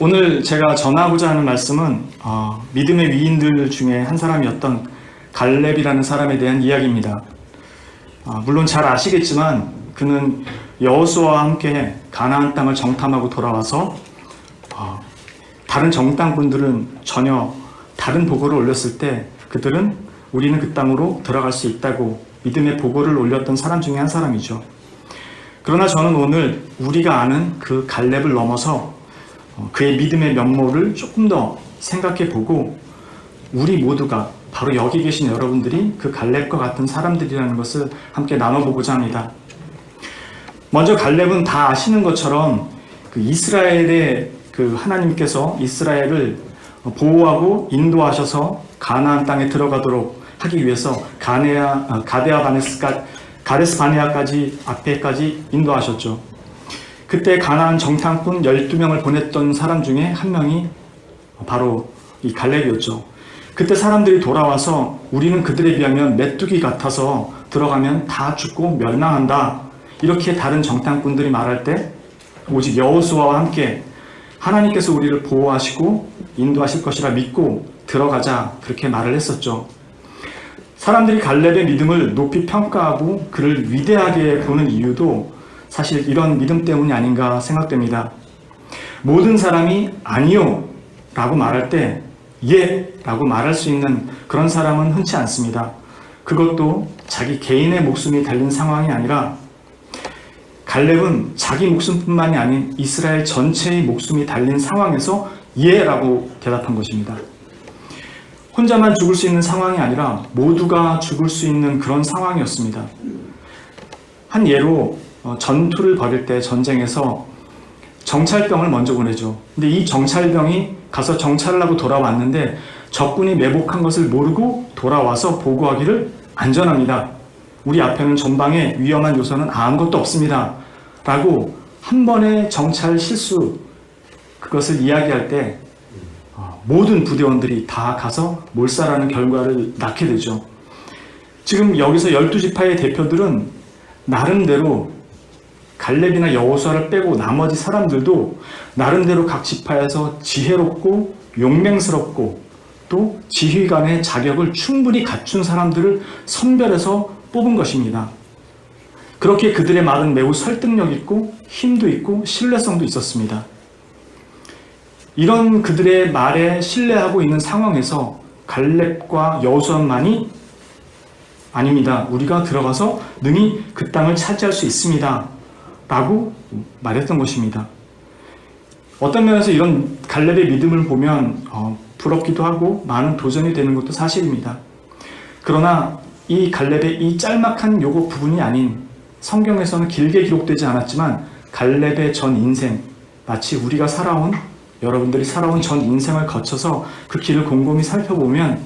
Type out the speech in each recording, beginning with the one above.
오늘 제가 전하고자 하는 말씀은 어, 믿음의 위인들 중에 한 사람이었던 갈렙이라는 사람에 대한 이야기입니다. 어, 물론 잘 아시겠지만 그는 여호수아와 함께 가나안 땅을 정탐하고 돌아와서 어, 다른 정탐꾼들은 전혀 다른 보고를 올렸을 때 그들은 우리는 그 땅으로 들어갈 수 있다고 믿음의 보고를 올렸던 사람 중에 한 사람이죠. 그러나 저는 오늘 우리가 아는 그 갈렙을 넘어서 어, 그의 믿음의 면모를 조금 더 생각해 보고 우리 모두가 바로 여기 계신 여러분들이 그 갈렙과 같은 사람들이라는 것을 함께 나눠보고자 합니다. 먼저 갈렙은 다 아시는 것처럼 그 이스라엘의 그 하나님께서 이스라엘을 보호하고 인도하셔서 가나안 땅에 들어가도록 하기 위해서 가네아 아, 가데아 바네스까 가데스 바네아까지 앞에까지 인도하셨죠. 그때 가나안 정탐꾼 12명을 보냈던 사람 중에 한 명이 바로 이 갈렙이었죠. 그때 사람들이 돌아와서 우리는 그들에 비하면 메뚜기 같아서 들어가면 다 죽고 멸망한다. 이렇게 다른 정탐꾼들이 말할 때 오직 여호수아와 함께 하나님께서 우리를 보호하시고 인도하실 것이라 믿고 들어가자 그렇게 말을 했었죠. 사람들이 갈렙의 믿음을 높이 평가하고 그를 위대하게 보는 이유도 사실 이런 믿음 때문이 아닌가 생각됩니다. 모든 사람이 아니요 라고 말할 때 예 라고 말할 수 있는 그런 사람은 흔치 않습니다. 그것도 자기 개인의 목숨이 달린 상황이 아니라 갈렙은 자기 목숨뿐만이 아닌 이스라엘 전체의 목숨이 달린 상황에서 예 라고 대답한 것입니다. 혼자만 죽을 수 있는 상황이 아니라 모두가 죽을 수 있는 그런 상황이었습니다. 한 예로 어, 전투를 벌일 때 전쟁에서 정찰병을 먼저 보내죠. 근데 이 정찰병이 가서 정찰을 하고 돌아왔는데 적군이 매복한 것을 모르고 돌아와서 보고하기를 안전합니다. 우리 앞에는 전방에 위험한 요소는 아무것도 없습니다. 라고 한 번의 정찰 실수 그것을 이야기할 때 어, 모든 부대원들이 다 가서 몰살하는 결과를 낳게 되죠. 지금 여기서 12지파의 대표들은 나름대로 갈렙이나 여호수아를 빼고 나머지 사람들도 나름대로 각 지파에서 지혜롭고 용맹스럽고 또 지휘관의 자격을 충분히 갖춘 사람들을 선별해서 뽑은 것입니다. 그렇게 그들의 말은 매우 설득력 있고 힘도 있고 신뢰성도 있었습니다. 이런 그들의 말에 신뢰하고 있는 상황에서 갈렙과 여호수아만이 아닙니다. 우리가 들어가서 능히 그 땅을 차지할 수 있습니다. 라고 말했던 것입니다. 어떤 면에서 이런 갈렙의 믿음을 보면 어, 부럽기도 하고 많은 도전이 되는 것도 사실입니다. 그러나 이 갈렙의 이 짤막한 요거 부분이 아닌 성경에서는 길게 기록되지 않았지만 갈렙의 전 인생 마치 우리가 살아온 여러분들이 살아온 전 인생을 거쳐서 그 길을 곰곰이 살펴보면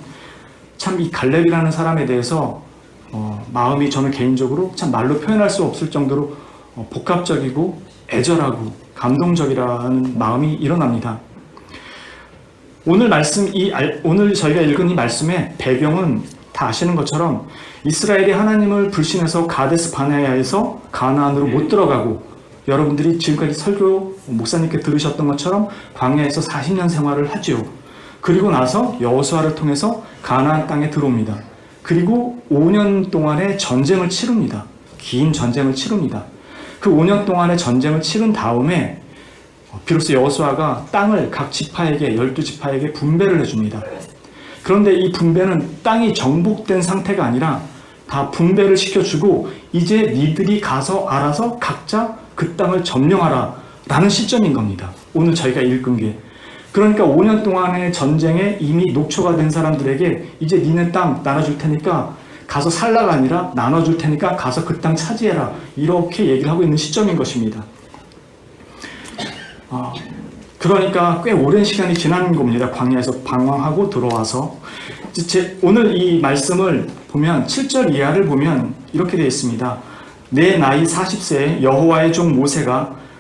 참 이 갈렙이라는 사람에 대해서 어, 마음이 저는 개인적으로 참 말로 표현할 수 없을 정도로 어, 복합적이고 애절하고 감동적이라는 마음이 일어납니다. 오늘 말씀 이 알- 오늘 저희가 읽은 이 말씀의 배경은 다 아시는 것처럼 이스라엘이 하나님을 불신해서 가데스 바네아에서 가나안으로 못 들어가고 여러분들이 지금까지 설교 목사님께 들으셨던 것처럼 광야에서 40년 생활을 하지요. 그리고 나서 여호수아를 통해서 가나안 땅에 들어옵니다. 그리고 5년 동안의 전쟁을 치릅니다. 긴 전쟁을 치릅니다. 그 5년 동안의 전쟁을 치른 다음에 비로소 여호수아가 땅을 각 지파에게 12지파에게 분배를 해줍니다. 그런데 이 분배는 땅이 정복된 상태가 아니라 다 분배를 시켜주고 이제 니들이 가서 알아서 각자 그 땅을 점령하라 라는 시점인 겁니다. 오늘 저희가 읽은 게. 그러니까 5년 동안의 전쟁에 이미 녹초가 된 사람들에게 이제 니네 땅 나눠줄 테니까 가서 살라가 아니라 나눠줄 테니까 가서 그 땅 차지해라. 이렇게 얘기를 하고 있는 시점인 것입니다. 아, 그러니까 꽤 오랜 시간이 지난 겁니다. 광야에서 방황하고 들어와서. 제, 오늘 이 말씀을 보면 7절 이하를 보면 이렇게 되어 있습니다. 내 나이 40세에 여호와의 종 모세가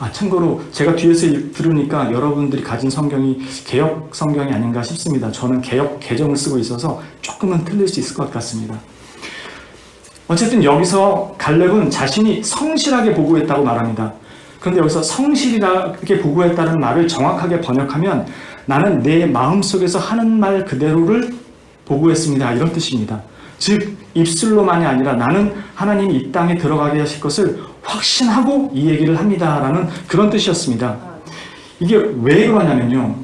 아, 참고로 제가 뒤에서 일- 들으니까 여러분들이 가진 성경이 개혁 성경이 아닌가 싶습니다. 저는 개혁 개정을 쓰고 있어서 조금은 틀릴 수 있을 것 같습니다. 어쨌든 여기서 갈렙은 자신이 성실하게 보고했다고 말합니다. 그런데 여기서 성실하게 보고했다는 말을 정확하게 번역하면 나는 내 마음속에서 하는 말 그대로를 보고했습니다. 이런 뜻입니다. 즉 입술로만이 아니라 나는 하나님이 이 땅에 들어가게 하실 것을 확신하고 이 얘기를 합니다라는 그런 뜻이었습니다. 이게 왜 그러냐면요.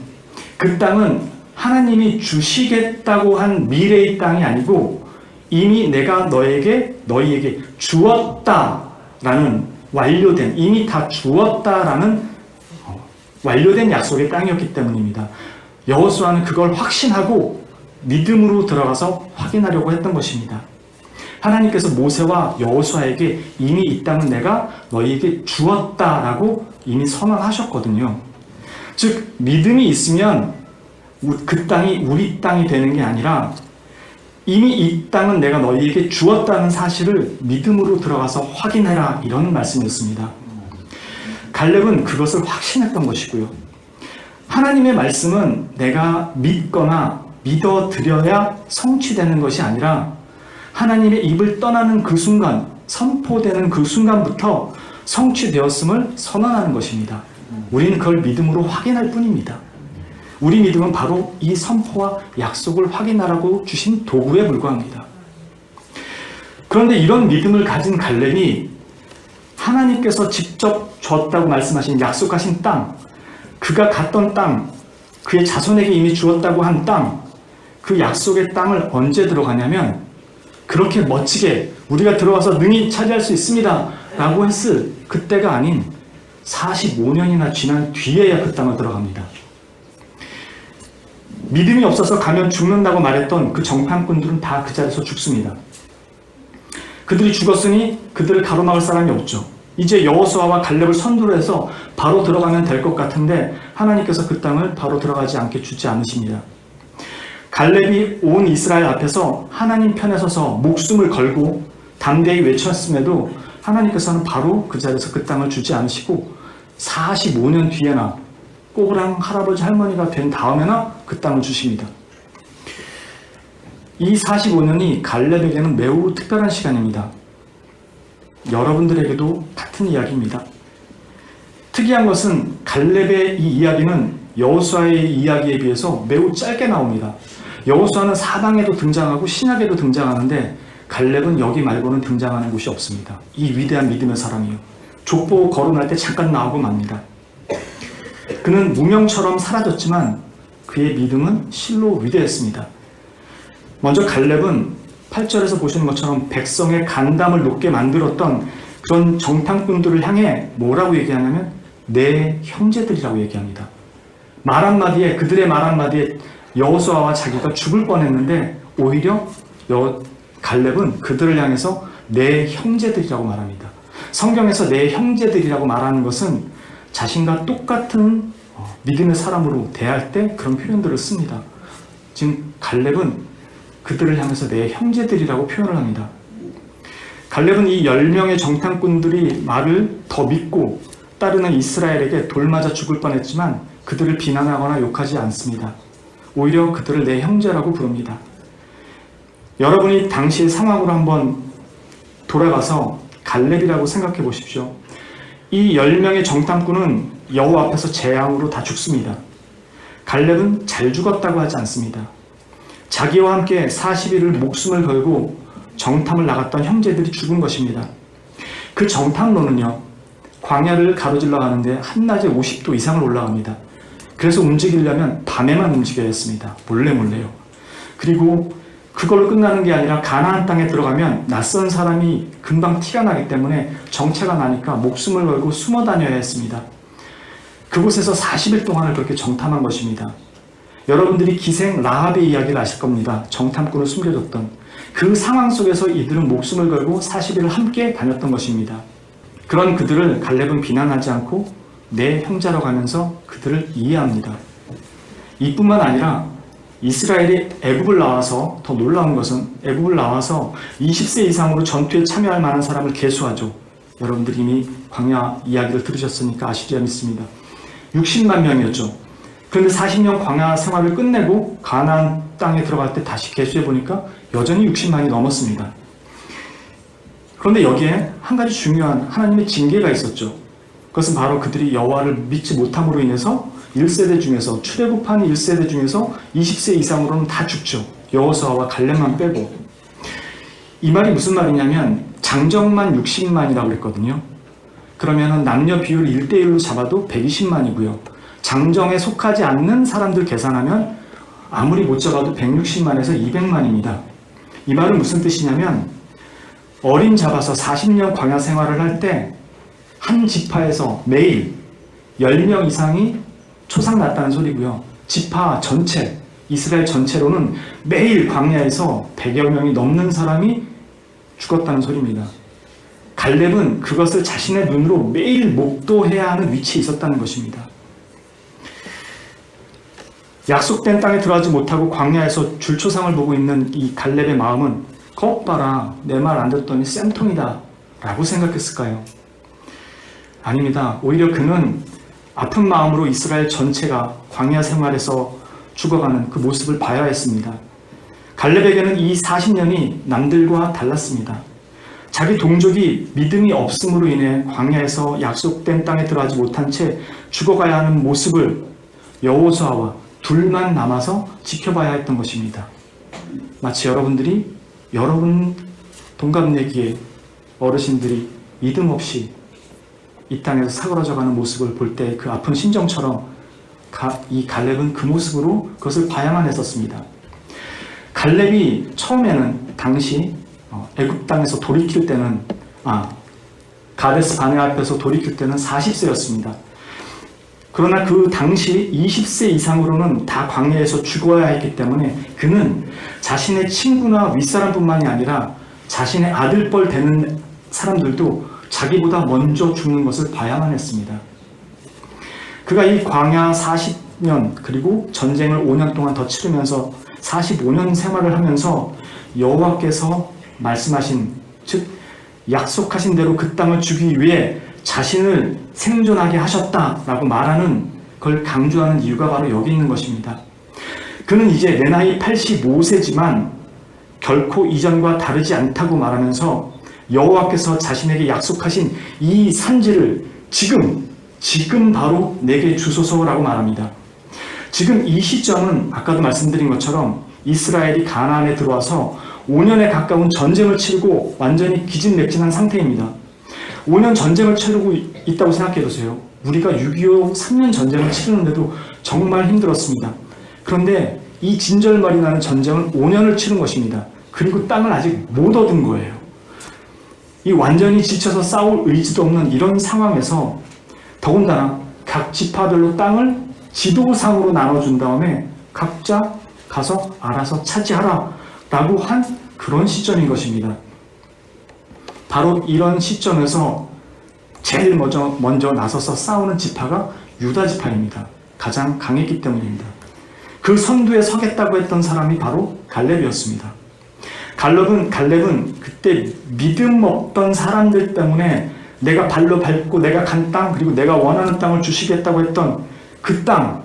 그 땅은 하나님이 주시겠다고 한 미래의 땅이 아니고 이미 내가 너에게 너희에게 주었다라는 완료된 이미 다 주었다라는 어, 완료된 약속의 땅이었기 때문입니다. 여호수아는 그걸 확신하고 믿음으로 들어가서 확인하려고 했던 것입니다. 하나님께서 모세와 여호수아에게 이미 이 땅은 내가 너희에게 주었다라고 이미 선언하셨거든요. 즉 믿음이 있으면 우- 그 땅이 우리 땅이 되는 게 아니라 이미 이 땅은 내가 너희에게 주었다는 사실을 믿음으로 들어가서 확인해라 이런 말씀이었습니다. 갈렙은 그것을 확신했던 것이고요. 하나님의 말씀은 내가 믿거나 믿어드려야 성취되는 것이 아니라 하나님의 입을 떠나는 그 순간, 선포되는 그 순간부터 성취되었음을 선언하는 것입니다. 우리는 그걸 믿음으로 확인할 뿐입니다. 우리 믿음은 바로 이 선포와 약속을 확인하라고 주신 도구에 불과합니다. 그런데 이런 믿음을 가진 갈렙이 하나님께서 직접 줬다고 말씀하신 약속하신 땅, 그가 갔던 땅, 그의 자손에게 이미 주었다고 한 땅, 그 약속의 땅을 언제 들어가냐면 그렇게 멋지게 우리가 들어가서 능히 차지할 수 있습니다. 라고 했을 그때가 아닌 45년이나 지난 뒤에야 그 땅을 들어갑니다. 믿음이 없어서 가면 죽는다고 말했던 그 정탐꾼들은 다 그 자리에서 죽습니다. 그들이 죽었으니 그들을 가로막을 사람이 없죠. 이제 여호수아와 갈렙을 선두로 해서 바로 들어가면 될 것 같은데 하나님께서 그 땅을 바로 들어가지 않게 주지 않으십니다. 갈렙이 온 이스라엘 앞에서 하나님 편에 서서 목숨을 걸고 담대히 외쳤음에도 하나님께서는 바로 그 자리에서 그 땅을 주지 않으시고 45년 뒤에나 꼬부랑 할아버지 할머니가 된 다음에나 그 땅을 주십니다. 이 45년이 갈렙에게는 매우 특별한 시간입니다. 여러분들에게도 같은 이야기입니다. 특이한 것은 갈렙의 이 이야기는 여호수아의 이야기에 비해서 매우 짧게 나옵니다. 여호수아는 사방에도 등장하고 신약에도 등장하는데 갈렙은 여기 말고는 등장하는 곳이 없습니다. 이 위대한 믿음의 사람이요. 족보 거론할 때 잠깐 나오고 맙니다. 그는 무명처럼 사라졌지만 그의 믿음은 실로 위대했습니다. 먼저 갈렙은 8절에서 보시는 것처럼 백성의 간담을 높게 만들었던 그런 정탐꾼들을 향해 뭐라고 얘기하냐면 내 형제들이라고 얘기합니다. 말 한마디에 그들의 말 한마디에 여호수아와 자기가 죽을 뻔했는데 오히려 여 갈렙은 그들을 향해서 내 형제들이라고 말합니다. 성경에서 내 형제들이라고 말하는 것은 자신과 똑같은 어, 믿음의 사람으로 대할 때 그런 표현들을 씁니다. 지금 갈렙은 그들을 향해서 내 형제들이라고 표현을 합니다. 갈렙은 이 10명의 정탐꾼들이 말을 더 믿고 따르는 이스라엘에게 돌맞아 죽을 뻔했지만 그들을 비난하거나 욕하지 않습니다. 오히려 그들을 내 형제라고 부릅니다. 여러분이 당시의 상황으로 한번 돌아가서 갈렙이라고 생각해 보십시오. 이 10명의 정탐꾼은 여호와 앞에서 재앙으로 다 죽습니다. 갈렙은 잘 죽었다고 하지 않습니다. 자기와 함께 40일을 목숨을 걸고 정탐을 나갔던 형제들이 죽은 것입니다. 그 정탐로는요, 광야를 가로질러 가는데 한낮에 50도 이상을 올라갑니다. 그래서 움직이려면 밤에만 움직여야 했습니다. 몰래 몰래요. 그리고 그걸로 끝나는 게 아니라 가나안 땅에 들어가면 낯선 사람이 금방 티가 나기 때문에 정체가 나니까 목숨을 걸고 숨어 다녀야 했습니다. 그곳에서 40일 동안을 그렇게 정탐한 것입니다. 여러분들이 기생 라합의 이야기를 아실 겁니다. 정탐꾼을 숨겨줬던 그 상황 속에서 이들은 목숨을 걸고 40일을 함께 다녔던 것입니다. 그런 그들을 갈렙은 비난하지 않고 내 형제라고 하면서 그들을 이해합니다. 이뿐만 아니라 이스라엘이 애굽을 나와서 더 놀라운 것은 애굽을 나와서 20세 이상으로 전투에 참여할 만한 사람을 계수하죠. 여러분들이 이미 광야 이야기를 들으셨으니까 아시리라 믿습니다. 60만 명이었죠. 그런데 40년 광야 생활을 끝내고 가나안 땅에 들어갈 때 다시 계수해 보니까 여전히 60만이 넘었습니다. 그런데 여기에 한 가지 중요한 하나님의 징계가 있었죠. 그것은 바로 그들이 여호와를 믿지 못함으로 인해서 1세대 중에서 출애굽한 1세대 중에서 20세 이상으로는 다 죽죠. 여호수아와 갈렙만 빼고. 이 말이 무슨 말이냐면 장정만 60만이라고 그랬거든요. 그러면은 남녀 비율 1대1로 잡아도 120만이고요. 장정에 속하지 않는 사람들 계산하면 아무리 못 잡아도 160만에서 200만입니다. 이 말은 무슨 뜻이냐면 어린 잡아서 40년 광야 생활을 할 때 한 지파에서 매일 10명 이상이 초상 났다는 소리고요. 지파 전체, 이스라엘 전체로는 매일 광야에서 100여 명이 넘는 사람이 죽었다는 소리입니다. 갈렙은 그것을 자신의 눈으로 매일 목도해야 하는 위치에 있었다는 것입니다. 약속된 땅에 들어가지 못하고 광야에서 줄초상을 보고 있는 이 갈렙의 마음은 겁 봐라 내 말 안 듣더니 쌤통이다 라고 생각했을까요? 아닙니다. 오히려 그는 아픈 마음으로 이스라엘 전체가 광야 생활에서 죽어가는 그 모습을 봐야 했습니다. 갈렙에게는 이 40년이 남들과 달랐습니다. 자기 동족이 믿음이 없음으로 인해 광야에서 약속된 땅에 들어가지 못한 채 죽어가야 하는 모습을 여호수아와 둘만 남아서 지켜봐야 했던 것입니다. 마치 여러분들이 여러분 동갑내기의 어르신들이 믿음 없이 이 땅에서 사그러져가는 모습을 볼 때 그 아픈 심정처럼 가- 이 갈렙은 그 모습으로 그것을 봐야만 했었습니다. 갈렙이 처음에는 당시 어, 애굽 땅에서 돌이킬 때는 아 가데스 바네 앞에서 돌이킬 때는 40세였습니다. 그러나 그 당시 20세 이상으로는 다 광야에서 죽어야 했기 때문에 그는 자신의 친구나 윗사람뿐만이 아니라 자신의 아들뻘 되는 사람들도 자기보다 먼저 죽는 것을 봐야만 했습니다. 그가 이 광야 40년 그리고 전쟁을 5년 동안 더 치르면서 45년 생활을 하면서 여호와께서 말씀하신 즉 약속하신 대로 그 땅을 주기 위해 자신을 생존하게 하셨다라고 말하는 걸 강조하는 이유가 바로 여기 있는 것입니다. 그는 이제 내 나이 85세지만 결코 이전과 다르지 않다고 말하면서 여호와께서 자신에게 약속하신 이 산지를 지금 지금 바로 내게 주소서라고 말합니다. 지금 이 시점은 아까도 말씀드린 것처럼 이스라엘이 가나안에 들어와서 5년에 가까운 전쟁을 치르고 완전히 기진맥진한 상태입니다. 5년 전쟁을 치르고 있다고 생각해 보세요. 우리가 6.25 3년 전쟁을 치르는데도 정말 힘들었습니다. 그런데 이 진절말이 나는 전쟁은 5년을 치른 것입니다. 그리고 땅을 아직 못 얻은 거예요. 이 완전히 지쳐서 싸울 의지도 없는 이런 상황에서 더군다나 각 지파별로 땅을 지도상으로 나눠준 다음에 각자 가서 알아서 차지하라 라고 한 그런 시점인 것입니다. 바로 이런 시점에서 제일 먼저, 먼저 나서서 싸우는 지파가 유다 지파입니다. 가장 강했기 때문입니다. 그 선두에 서겠다고 했던 사람이 바로 갈렙이었습니다. 갈렙은 갈렙은 그때 믿음 없던 사람들 때문에 내가 발로 밟고 내가 간 땅 그리고 내가 원하는 땅을 주시겠다고 했던 그 땅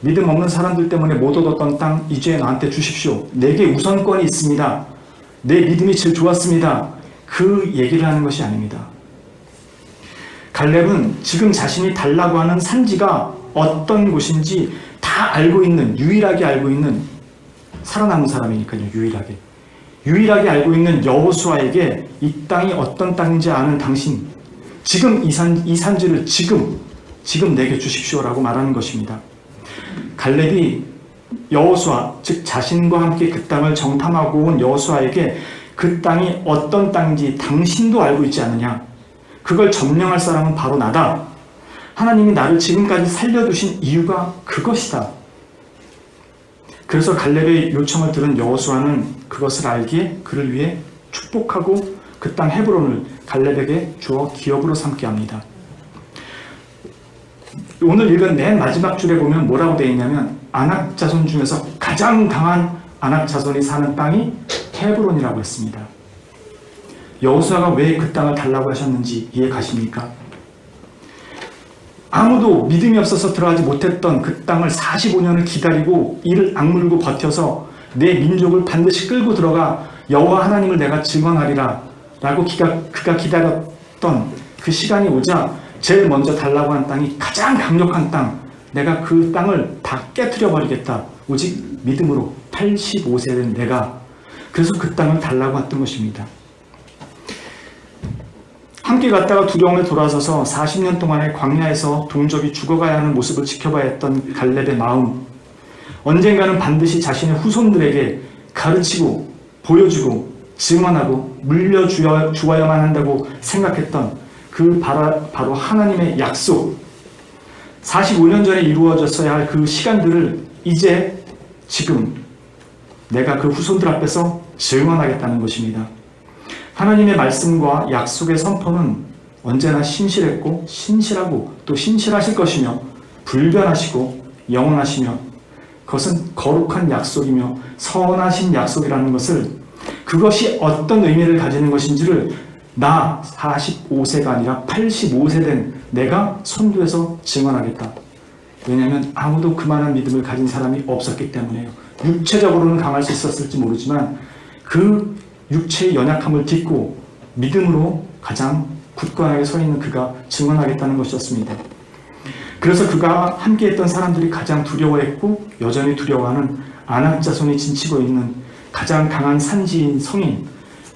믿음 없는 사람들 때문에 못 얻었던 땅 이제 나한테 주십시오. 내게 우선권이 있습니다. 내 믿음이 제일 좋았습니다. 그 얘기를 하는 것이 아닙니다. 갈렙은 지금 자신이 달라고 하는 산지가 어떤 곳인지 다 알고 있는 유일하게 알고 있는 살아남은 사람이니까요. 유일하게. 유일하게 알고 있는 여호수아에게 이 땅이 어떤 땅인지 아는 당신 지금 이, 산, 이 산지를 지금 지금 내게 주십시오라고 말하는 것입니다. 갈렙이 여호수아 즉 자신과 함께 그 땅을 정탐하고 온 여호수아에게 그 땅이 어떤 땅인지 당신도 알고 있지 않느냐? 그걸 점령할 사람은 바로 나다. 하나님이 나를 지금까지 살려두신 이유가 그것이다. 그래서 갈렙의 요청을 들은 여호수아는 그것을 알기에 그를 위해 축복하고 그 땅 헤브론을 갈렙에게 주어 기업으로 삼게 합니다. 오늘 읽은 맨 마지막 줄에 보면 뭐라고 되어 있냐면 아낙 자손 중에서 가장 강한 아낙 자손이 사는 땅이 헤브론이라고 했습니다. 여호수아가 왜 그 땅을 달라고 하셨는지 이해 가십니까? 아무도 믿음이 없어서 들어가지 못했던 그 땅을 45년을 기다리고 이를 악물고 버텨서 내 민족을 반드시 끌고 들어가 여호와 하나님을 내가 증언하리라 라고 기가, 그가 기다렸던 그 시간이 오자 제일 먼저 달라고 한 땅이 가장 강력한 땅 내가 그 땅을 다 깨뜨려 버리겠다. 오직 믿음으로 85세 된 내가 그래서 그 땅을 달라고 했던 것입니다 함께 갔다가 두려움에 돌아서서 40년 동안의 광야에서 동족이 죽어가야 하는 모습을 지켜봐야 했던 갈렙의 마음. 언젠가는 반드시 자신의 후손들에게 가르치고 보여주고 증언하고 물려주어야만 한다고 생각했던 그 바로 하나님의 약속. 45년 전에 이루어졌어야 할 그 시간들을 이제 지금 내가 그 후손들 앞에서 증언하겠다는 것입니다. 하나님의 말씀과 약속의 선포는 언제나 신실했고 신실하고 또 신실하실 것이며 불변하시고 영원하시며 그것은 거룩한 약속이며 선하신 약속이라는 것을 그것이 어떤 의미를 가지는 것인지를 나 45세가 아니라 85세 된 내가 선두에서 증언하겠다. 왜냐하면 아무도 그만한 믿음을 가진 사람이 없었기 때문에요. 육체적으로는 강할 수 있었을지 모르지만 그 육체의 연약함을 딛고 믿음으로 가장 굳건하게 서 있는 그가 증언하겠다는 것이었습니다. 그래서 그가 함께했던 사람들이 가장 두려워했고 여전히 두려워하는 아낙 자손이 진치고 있는 가장 강한 산지인 성인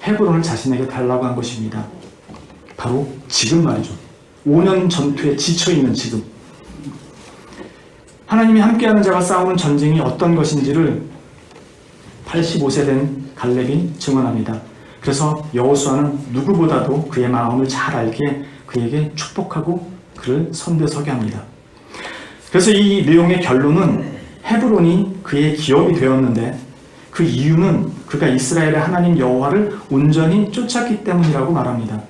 헤브론을 자신에게 달라고 한 것입니다. 바로 지금 말이죠. 5년 전투에 지쳐 있는 지금. 하나님이 함께하는 자가 싸우는 전쟁이 어떤 것인지를 85세 된 갈렙이 증언합니다. 그래서 여호수아는 누구보다도 그의 마음을 잘 알게 그에게 축복하고 그를 선대 서게 합니다. 그래서 이 내용의 결론은 헤브론이 그의 기업이 되었는데 그 이유는 그가 이스라엘의 하나님 여호와를 온전히 쫓았기 때문이라고 말합니다.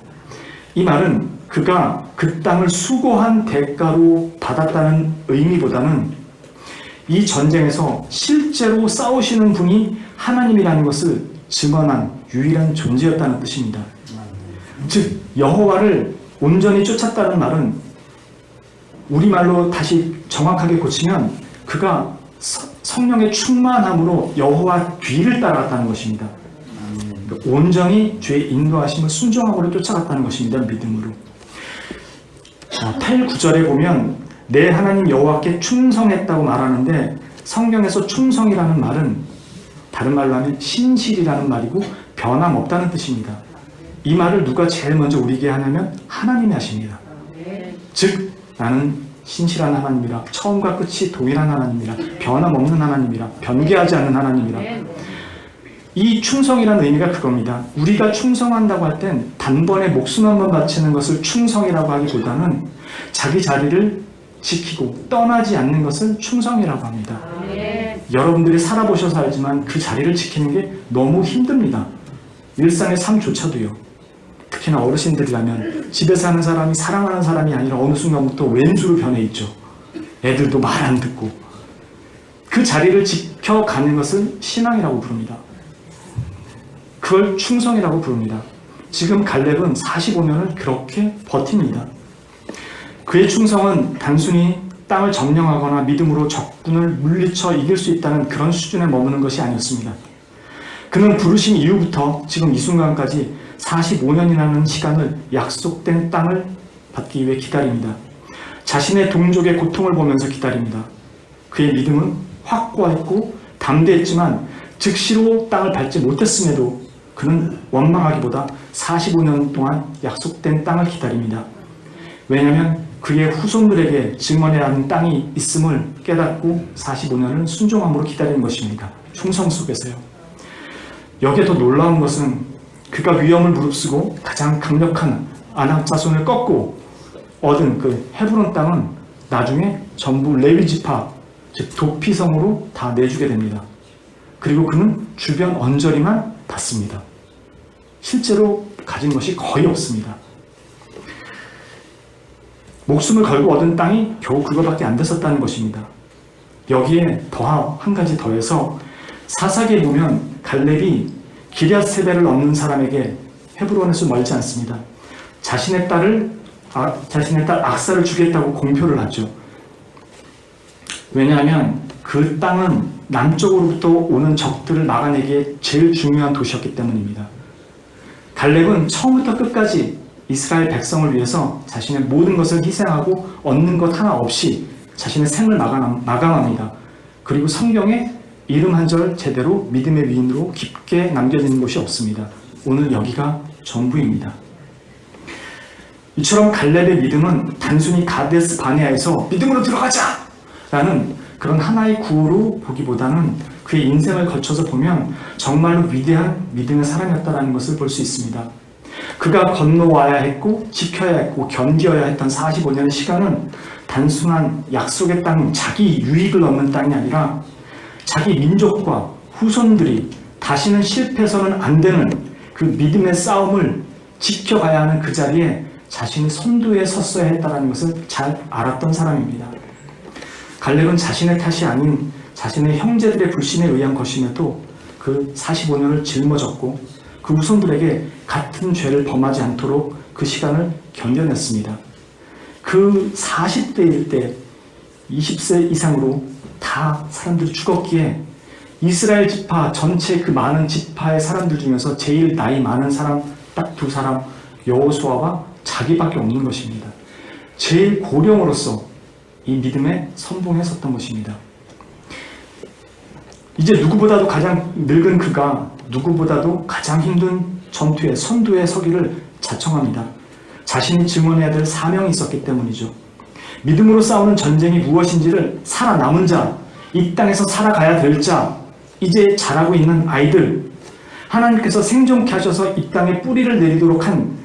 이 말은 그가 그 땅을 수고한 대가로 받았다는 의미보다는 이 전쟁에서 실제로 싸우시는 분이 하나님이라는 것을 증언한 유일한 존재였다는 뜻입니다. 즉 여호와를 온전히 쫓았다는 말은 우리말로 다시 정확하게 고치면 그가 서- 성령의 충만함으로 여호와 뒤를 따라갔다는 것입니다. 그러니까 온전히 죄의 인도하심을 순종하고 쫓아갔다는 것입니다. 믿음으로. 자, 8, 9절에 보면 내 하나님 여호와께 충성했다고 말하는데 성경에서 충성이라는 말은 다른 말로 하면 신실이라는 말이고 변함없다는 뜻입니다. 이 말을 누가 제일 먼저 우리에게 하냐면 하나님이 하십니다. 즉 나는 신실한 하나님이라 처음과 끝이 동일한 하나님이라 변함없는 하나님이라 변개하지 않는 하나님이라 이 충성이라는 의미가 그겁니다. 우리가 충성한다고 할 땐 단번에 목숨 한 번 바치는 것을 충성이라고 하기보다는 자기 자리를 지키고 떠나지 않는 것을 충성이라고 합니다. 여러분들이 살아보셔서 알지만 그 자리를 지키는 게 너무 힘듭니다. 일상의 삶조차도요. 특히나 어르신들이라면 집에 사는 사람이 사랑하는 사람이 아니라 어느 순간부터 왼수로 변해 있죠. 애들도 말 안 듣고. 그 자리를 지켜가는 것은 신앙이라고 부릅니다. 그걸 충성이라고 부릅니다. 지금 갈렙은 45년을 그렇게 버팁니다. 그의 충성은 단순히 땅을 점령하거나 믿음으로 적군을 물리쳐 이길 수 있다는 그런 수준에 머무는 것이 아니었습니다. 그는 부르신 이후부터 지금 이 순간까지 45년이라는 시간을 약속된 땅을 받기 위해 기다립니다. 자신의 동족의 고통을 보면서 기다립니다. 그의 믿음은 확고했고 담대했지만 즉시로 땅을 밟지 못했음에도 그는 원망하기보다 45년 동안 약속된 땅을 기다립니다. 왜냐하면 그의 후손들에게 증언해야 하는 땅이 있음을 깨닫고 45년을 순종함으로 기다리는 것입니다. 충성 속에서요. 여기에 더 놀라운 것은 그가 위험을 무릅쓰고 가장 강력한 아낙 자손을 꺾고 얻은 그 헤브론 땅은 나중에 전부 레위 지파 즉 도피성으로 다 내주게 됩니다. 그리고 그는 주변 언저리만 받습니다. 실제로 가진 것이 거의 없습니다. 목숨을 걸고 얻은 땅이 겨우 그거밖에 안 됐었다는 것입니다. 여기에 더한 가지 더해서 사사기에 보면 갈렙이 기리앗세벨을 얻는 사람에게 헤브론에서 멀지 않습니다. 자신의 딸을 아, 자신의 딸 악사를 주겠다고 공표를 하죠. 왜냐하면 그 땅은 남쪽으로부터 오는 적들을 막아내기에 제일 중요한 도시였기 때문입니다. 갈렙은 처음부터 끝까지 이스라엘 백성을 위해서 자신의 모든 것을 희생하고 얻는 것 하나 없이 자신의 생을 마감, 마감합니다. 그리고 성경에 이름 한 절 제대로 믿음의 위인으로 깊게 남겨지는 것이 없습니다. 오늘 여기가 전부입니다. 이처럼 갈렙의 믿음은 단순히 가데스 바네아에서 믿음으로 들어가자! 라는 그런 하나의 구호로 보기보다는 그의 인생을 거쳐서 보면 정말로 위대한 믿음의 사람이었다는 것을 볼 수 있습니다. 그가 건너와야 했고 지켜야 했고 견디어야 했던 45년의 시간은 단순한 약속의 땅, 자기 유익을 얻는 땅이 아니라 자기 민족과 후손들이 다시는 실패해서는 안 되는 그 믿음의 싸움을 지켜가야 하는 그 자리에 자신이 선두에 섰어야 했다는 것을 잘 알았던 사람입니다. 갈렙은 자신의 탓이 아닌 자신의 형제들의 불신에 의한 것임에도 그 45년을 짊어졌고 그 후손들에게 같은 죄를 범하지 않도록 그 시간을 견뎌냈습니다. 그 40대일 때 20세 이상으로 다 사람들이 죽었기에 이스라엘 지파 전체 그 많은 지파의 사람들 중에서 제일 나이 많은 사람 딱 두 사람 여호수아와 자기밖에 없는 것입니다. 제일 고령으로서 이 믿음에 선봉했었던 것입니다. 이제 누구보다도 가장 늙은 그가 누구보다도 가장 힘든 전투의 선두에 서기를 자청합니다. 자신이 증언해야 될 사명이 있었기 때문이죠. 믿음으로 싸우는 전쟁이 무엇인지를 살아남은 자, 이 땅에서 살아가야 될 자, 이제 자라고 있는 아이들, 하나님께서 생존케 하셔서 이 땅에 뿌리를 내리도록 한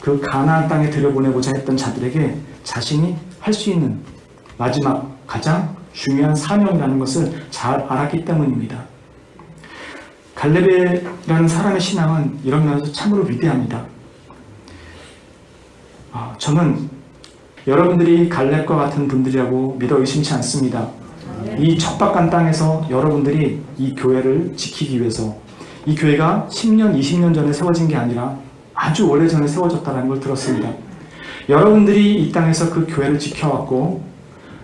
그 가나안 땅에 들여보내고자 했던 자들에게 자신이 할 수 있는 마지막 가장 중요한 사명이라는 것을 잘 알았기 때문입니다. 갈렙이라는 사람의 신앙은 이런 면에서 참으로 위대합니다. 아, 저는 여러분들이 갈렙과 같은 분들이라고 믿어 의심치 않습니다. 이 척박한 땅에서 여러분들이 이 교회를 지키기 위해서 이 교회가 10년, 20년 전에 세워진 게 아니라 아주 오래전에 세워졌다는 걸 들었습니다. 여러분들이 이 땅에서 그 교회를 지켜왔고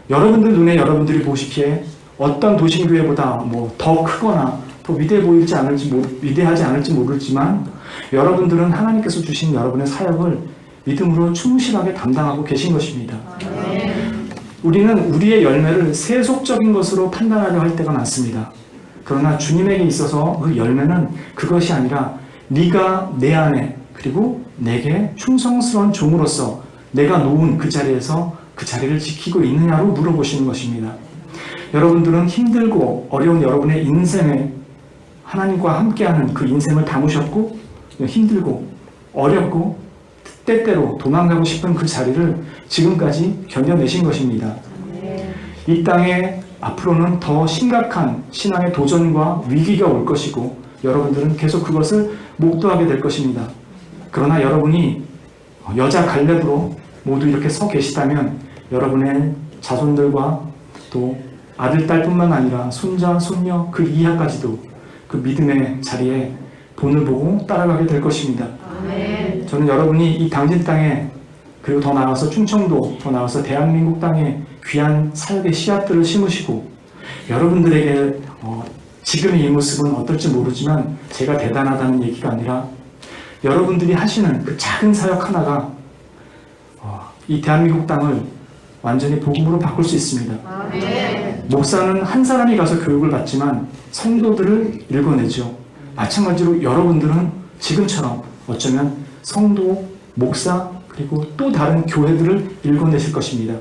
여러분들 눈에 여러분들이 보시기에 어떤 도심교회보다 뭐 더 크거나 더 위대해 보이지 않을지 모- 위대하지 않을지 모르지만 여러분들은 하나님께서 주신 여러분의 사역을 믿음으로 충실하게 담당하고 계신 것입니다. 우리는 우리의 열매를 세속적인 것으로 판단하려 할 때가 많습니다. 그러나 주님에게 있어서 그 열매는 그것이 아니라 네가 내 안에 그리고 내게 충성스러운 종으로서 내가 놓은 그 자리에서 그 자리를 지키고 있느냐로 물어보시는 것입니다. 여러분들은 힘들고 어려운 여러분의 인생에 하나님과 함께하는 그 인생을 담으셨고 힘들고 어렵고 때때로 도망가고 싶은 그 자리를 지금까지 견뎌내신 것입니다. 이 땅에 앞으로는 더 심각한 신앙의 도전과 위기가 올 것이고 여러분들은 계속 그것을 목도하게 될 것입니다. 그러나 여러분이 여자 갈렙으로 모두 이렇게 서 계시다면 여러분의 자손들과 또 아들, 딸뿐만 아니라 손자, 손녀 그 이하까지도 그 믿음의 자리에 본을 보고 따라가게 될 것입니다. 저는 여러분이 이 당진 땅에 그리고 더 나아가서 충청도, 더 나아가서 대한민국 땅에 귀한 사역의 씨앗들을 심으시고 여러분들에게 어, 지금의 이 모습은 어떨지 모르지만 제가 대단하다는 얘기가 아니라 여러분들이 하시는 그 작은 사역 하나가 어, 이 대한민국 땅을 완전히 복음으로 바꿀 수 있습니다. 목사는 한 사람이 가서 교육을 받지만 성도들을 읽어내죠. 마찬가지로 여러분들은 지금처럼 어쩌면 성도, 목사, 그리고 또 다른 교회들을 읽어내실 것입니다.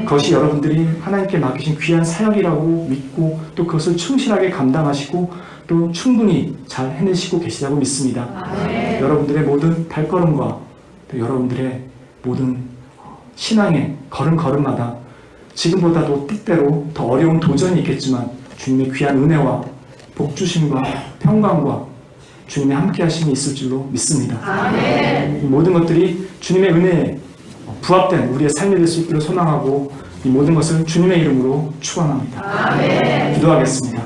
그것이 여러분들이 하나님께 맡기신 귀한 사역이라고 믿고 또 그것을 충실하게 감당하시고 또 충분히 잘 해내시고 계시다고 믿습니다. 여러분들의 모든 발걸음과 또 여러분들의 모든 신앙의 걸음걸음마다 지금보다도 때때로 더 어려운 도전이 있겠지만 주님의 귀한 은혜와 복주심과 평강과 주님의 함께 하심이 있을 줄로 믿습니다. 이 모든 것들이 주님의 은혜에 부합된 우리의 삶이 될 수 있기를 소망하고 이 모든 것을 주님의 이름으로 축원합니다. 기도하겠습니다.